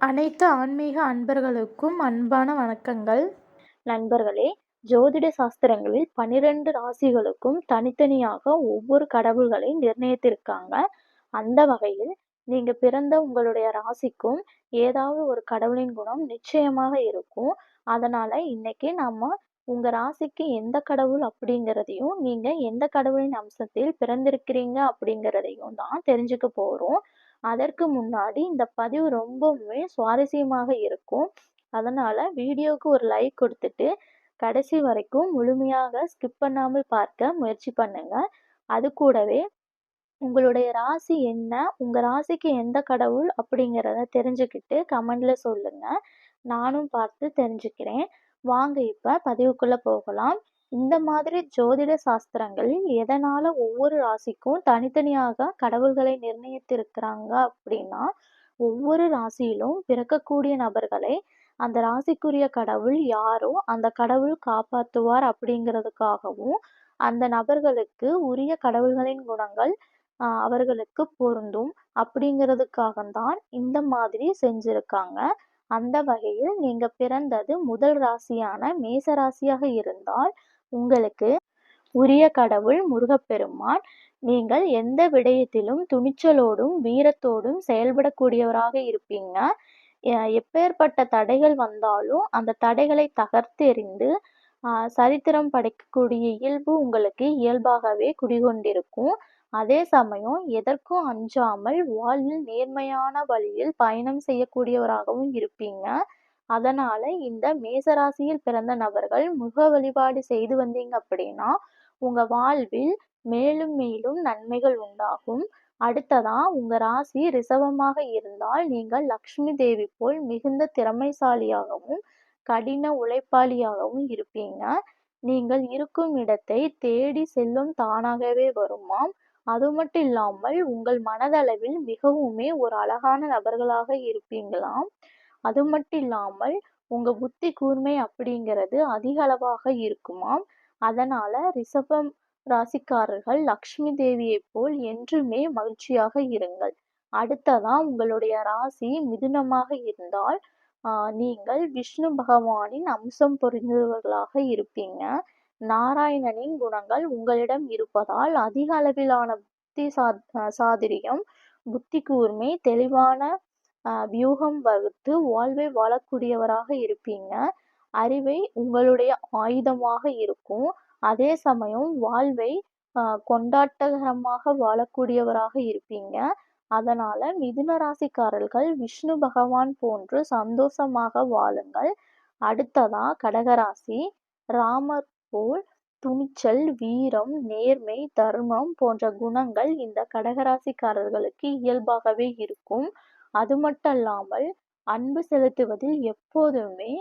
அனைத்து ஆன்மீக அன்பர்களுக்கும் அன்பான வணக்கங்கள். நண்பர்களே, ஜோதிட சாஸ்திரங்களில் பன்னிரண்டு ராசிகளுக்கும் தனித்தனியாக ஒவ்வொரு கடவுள்களை நிர்ணயித்திருக்காங்க. அந்த வகையில் நீங்க பிறந்த உங்களுடைய ராசிக்கும் ஏதாவது ஒரு கடவுளின் குணம் நிச்சயமாக இருக்கும். அதனால இன்னைக்கு நம்ம உங்க ராசிக்கு எந்த கடவுள் அப்படிங்கிறதையும், நீங்க எந்த கடவுளின் அம்சத்தில் பிறந்திருக்கிறீங்க அப்படிங்கிறதையும் தான் தெரிஞ்சுக்க போறோம். அதற்கு முன்னாடி இந்த பதிவு ரொம்பவுமே சுவாரஸ்யமாக இருக்கும். அதனால் வீடியோவுக்கு ஒரு லைக் கொடுத்துட்டு கடைசி வரைக்கும் முழுமையாக ஸ்கிப் பண்ணாமல் பார்க்க முயற்சி பண்ணுங்கள் அது கூடவே உங்களுடைய ராசி என்ன? உங்கள் ராசிக்கு எந்த கடவுள் அப்படிங்கிறத தெரிஞ்சுக்கிட்டு கமெண்டில் சொல்லுங்கள் நானும் பார்த்து தெரிஞ்சுக்கிறேன். வாங்க இப்போ பதிவுக்குள்ளே போகலாம். இந்த மாதிரி ஜோதிட சாஸ்திரங்களில் எதனால ஒவ்வொரு ராசிக்கும் தனித்தனியாக கடவுள்களை நிர்ணயித்திருக்கிறாங்க அப்படின்னா, ஒவ்வொரு ராசியிலும் பிறக்கக்கூடிய நபர்களை அந்த ராசிக்குரிய கடவுள் யாரோ அந்த கடவுள் காப்பாற்றுவார் அப்படிங்கிறதுக்காகவும், அந்த நபர்களுக்கு உரிய கடவுள்களின் குணங்கள் அவர்களுக்கு பொருந்தும் அப்படிங்கிறதுக்காக தான் இந்த மாதிரி செஞ்சிருக்காங்க. அந்த வகையில் நீங்க பிறந்தது முதல் ராசியான மேச ராசியாக இருந்தால், உங்களுக்கு உரிய கடவுள் முருகப்பெருமான். நீங்கள் எந்த விடயத்திலும் துணிச்சலோடும், வீரத்தோடும் செயல்படக்கூடியவராக இருப்பீங்க. எப்பேற்பட்ட எப்பேர்ப்பட்ட தடைகள் வந்தாலும் அந்த தடைகளை தகர்த்தெறிந்து அ சரித்திரம் படைக்கக்கூடிய இயல்பு உங்களுக்கு இயல்பாகவே குடிகொண்டிருக்கும். அதே சமயம் எதற்கும் அஞ்சாமல் வாழ்வில் நேர்மையான வழியில் பயணம் செய்யக்கூடியவராகவும் இருப்பீங்க. அதனால இந்த மேச ராசியில் பிறந்த நபர்கள் முக வழிபாடு செய்து வந்தீங்க அப்படின்னா, உங்க வாழ்வில் மேலும் மேலும் நன்மைகள் உண்டாகும். அடுத்ததா உங்க ராசி ரிசவமாக இருந்தால் நீங்கள் லக்ஷ்மி தேவி போல் மிகுந்த திறமைசாலியாகவும், கடின உழைப்பாளியாகவும் இருப்பீங்க. நீங்கள் இருக்கும் இடத்தை தேடி செல்லும் தானாகவே வருமாம். அது மட்டும் இல்லாமல் உங்கள் மனதளவில் மிகவுமே ஒரு அழகான நபர்களாக இருப்பீங்களாம். அது மட்டும் இல்லாமல் உங்க புத்தி கூர்மை அப்படிங்கிறது அதிக அளவாக இருக்குமாம். அதனால ரிஷபம் ராசிக்காரர்கள் லக்ஷ்மி தேவியைப் போல் என்றுமே மகிழ்ச்சியாக இருங்கள். அடுத்ததா உங்களுடைய ராசி மிதுனமாக இருந்தால், நீங்கள் விஷ்ணு பகவானின் அம்சம் பொருந்தியவர்களாக இருப்பீங்க. நாராயணனின் குணங்கள் உங்களிடம் இருப்பதால் அதிக அளவிலான புத்தி சாத் சாதுரியம், புத்தி கூர்மை, தெளிவான வியூகம் வகுத்து வாழ்வை வாழக்கூடியவராக இருப்பீங்க. அறிவை உங்களுடைய ஆயுதமாக இருக்கும். அதே சமயம் வாழ்வை ஆஹ் கொண்டாட்டகரமாக வாழக்கூடியவராக இருப்பீங்க. அதனால மிதுன ராசிக்காரர்கள் விஷ்ணு பகவான் போன்று சந்தோஷமாக வாழுங்கள். அடுத்ததா கடகராசி ராமர் போல் துணிச்சல், வீரம், நேர்மை, தர்மம் போன்ற குணங்கள் இந்த கடகராசிக்காரர்களுக்கு இயல்பாகவே இருக்கும். அது மட்டும் இல்லாமல் அன்பு செலுத்துவதில் எப்போதுமே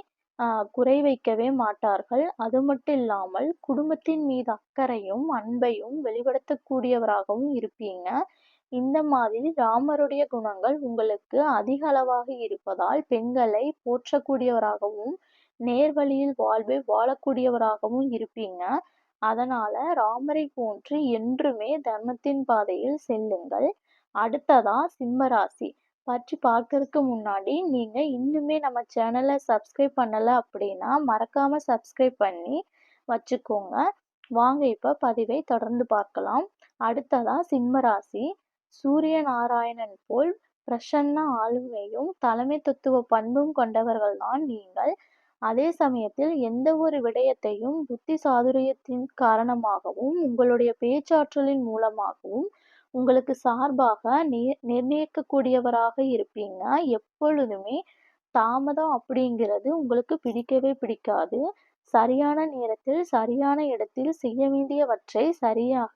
குறை வைக்கவே மாட்டார்கள். அது மட்டும் இல்லாமல் குடும்பத்தின் மீது அக்கறையும், அன்பையும் வெளிப்படுத்தக்கூடியவராகவும் இருப்பீங்க. இந்த மாதிரி ராமருடைய குணங்கள் உங்களுக்கு அதிக அளவாக இருப்பதால் பெண்களை போற்றக்கூடியவராகவும், நேர்வழியில் வாழ்வை வாழக்கூடியவராகவும் இருப்பீங்க. அதனால ராமரைப் போன்று என்றுமே தர்மத்தின் பாதையில் செல்லுங்கள். அடுத்ததா சிம்மராசி பற்றி பார்க்கறதுக்கு முன்னாடி நீங்கள் இன்னுமே நம்ம சேனலை சப்ஸ்கிரைப் பண்ணலை அப்படின்னா மறக்காமல் சப்ஸ்கிரைப் பண்ணி வச்சுக்கோங்க. வாங்க இப்போ பதிவை தொடர்ந்து பார்க்கலாம். அடுத்ததாக சிம்மராசி சூரிய நாராயணன் போல் பிரசன்ன ஆளுமையும், தலைமைத்துவ பண்பும் கொண்டவர்கள் தான் நீங்கள். அதே சமயத்தில் எந்த ஒரு விடயத்தையும் புத்தி சாதுரியத்தின் காரணமாகவும், உங்களுடைய பேச்சாற்றலின் மூலமாகவும் உங்களுக்கு சார்பாக நிர் நிர்ணயிக்கக்கூடியவராக இருப்பீங்க. எப்பொழுதுமே தாமதம் அப்படிங்கிறது உங்களுக்கு பிடிக்கவே பிடிக்காது. சரியான நேரத்தில், சரியான இடத்தில் செய்ய வேண்டியவற்றை சரியாக,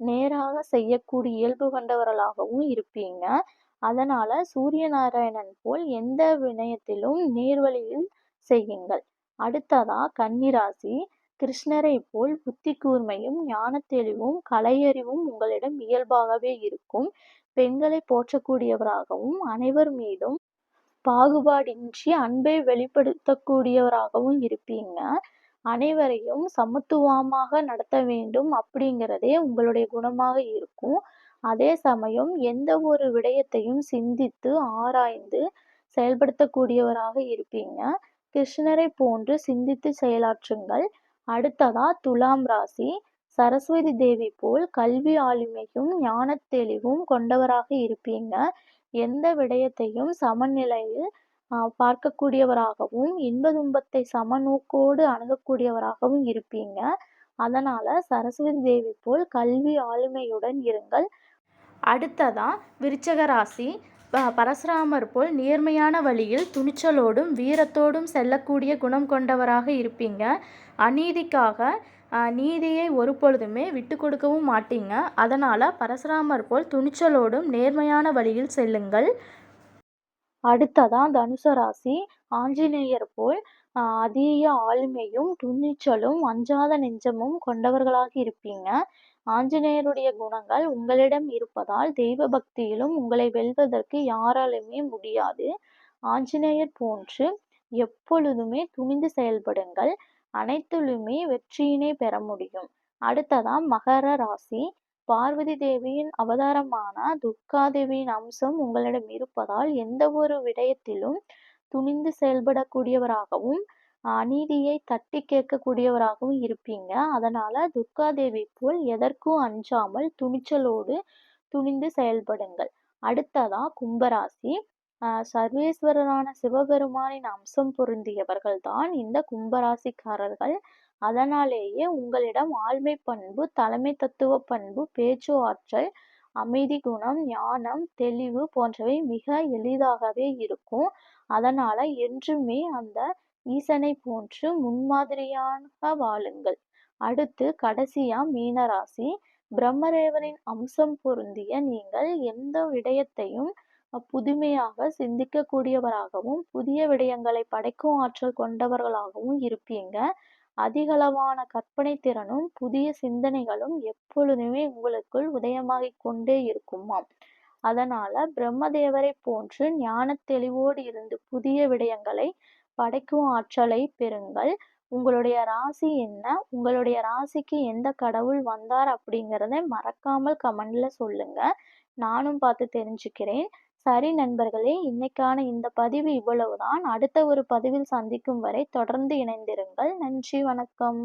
நேராக செய்யக்கூடிய இயல்பு கொண்டவர்களாகவும் இருப்பீங்க. அதனால சூரிய நாராயணன் போல் எந்த வினயத்திலும் நேர்வழியில் செய்யுங்கள். அடுத்ததா கன்னிராசி கிருஷ்ணரைப் போல் புத்தி கூர்மையும், ஞான தெளிவும், கலையறிவும் உங்களிடம் இயல்பாகவே இருக்கும். பெண்களை போற்றக்கூடியவராகவும், அனைவர் மீதும் பாகுபாடின்றி அன்பை வெளிப்படுத்தக்கூடியவராகவும் இருப்பீங்க. அனைவரையும் சமத்துவமாக நடத்த வேண்டும் அப்படிங்கிறதே உங்களுடைய குணமாக இருக்கும். அதே சமயம் எந்த ஒரு விடயத்தையும் சிந்தித்து, ஆராய்ந்து செயல்படுத்தக்கூடியவராக இருப்பீங்க கிருஷ்ணரை போன்று சிந்தித்து செயலாற்றுங்கள் அடுத்ததா துலாம் ராசி. சரஸ்வதி தேவி போல் கல்வி ஆளுமையும் ஞான தெளிவும் கொண்டவராக இருப்பீங்க. எந்த விடயத்தையும் சமநிலையில் பார்க்கக்கூடியவராகவும் இன்ப துன்பத்தை சமநோக்கோடு அணுகக்கூடியவராகவும் இருப்பீங்க. அதனால சரஸ்வதி தேவி போல் கல்வி ஆளுமையுடன் இருங்கள். அடுத்ததா விருச்சக ராசி. பரசுராமர் போல் நேர்மையான வழியில் துணிச்சலோடும் வீரத்தோடும் செல்லக்கூடிய குணம் கொண்டவராக இருப்பீங்க. அநீதிக்காக நீதியை ஒரு பொழுதுமே விட்டு கொடுக்கவும் மாட்டீங்க. அதனால் பரசுராமர் போல் துணிச்சலோடும் நேர்மையான வழியில் செல்லுங்கள். அடுத்ததான் தனுசு ராசி. ஆஞ்சநேயர் போல் அதீய ஆளுமையும் துணிச்சலும் அஞ்சாத நெஞ்சமும் கொண்டவர்களாக இருப்பீங்க. ஆஞ்சநேயருடைய குணங்கள் உங்களிடம் இருப்பதால் தெய்வ பக்தியிலும் உங்களை வெல்வதற்கு யாராலுமே முடியாது. ஆஞ்சநேயர் போன்று எப்பொழுதுமே துணிந்து செயல்படுங்கள். அனைத்திலுமே வெற்றியினை பெற முடியும். அடுத்ததான் மகர ராசி. பார்வதி தேவியின் அவதாரமான துர்கா தேவியின் அம்சம் உங்களிடம் இருப்பதால் எந்த ஒரு விடயத்திலும் துணிந்து செயல்படக்கூடியவராகவும் அநீதியை தட்டி கேட்கக்கூடியவராகவும் இருப்பீங்க. அதனால துர்காதேவி போல் எதற்கும் அஞ்சாமல் துணிச்சலோடு துணிந்து செயல்படுங்கள். அடுத்ததா கும்பராசி. சர்வேஸ்வரரான சிவபெருமானின் அம்சம் பொருந்தியவர்கள் தான் இந்த கும்பராசிக்காரர்கள். அதனாலேயே உங்களிடம் ஆழ்மை பண்பு தலைமை தத்துவ பண்பு பேச்சு ஆற்றல் அமைதி குணம் ஞானம் தெளிவு போன்றவை மிக எளிதாகவே இருக்கும். அதனால என்றுமே அந்த ஈசனை போன்று முன்மாதிரியாக வாழுங்கள். அடுத்து கடைசியா மீனராசி. பிரம்மதேவரின் அம்சம் பொருந்திய நீங்கள் எந்த விடயத்தையும் புதுமையாக சிந்திக்கக்கூடியவராகவும் புதிய விடயங்களை படைக்கும் ஆற்றல் கொண்டவர்களாகவும் இருப்பீங்க. அதிகளவான கற்பனை திறனும் புதிய சிந்தனைகளும் எப்பொழுதுமே உங்களுக்குள் உதயமாகிக் கொண்டே இருக்குமாம். அதனால பிரம்மதேவரை போன்று ஞான தெளிவோடு இருந்து புதிய விடயங்களை படைக்கும் ஆற்றலை பெறுங்கள். உங்களுடைய ராசி என்ன? உங்களுடைய ராசிக்கு எந்த கடவுள் வந்தார் அப்படிங்கிறத மறக்காமல் கமெண்ட்ல சொல்லுங்க. நானும் பார்த்து தெரிஞ்சுக்கிறேன். சரி நண்பர்களே இன்னைக்கான இந்த பதிவு இவ்வளவுதான். அடுத்த ஒரு பதிவில் சந்திக்கும் வரை தொடர்ந்து இணைந்திருங்கள். நன்றி வணக்கம்.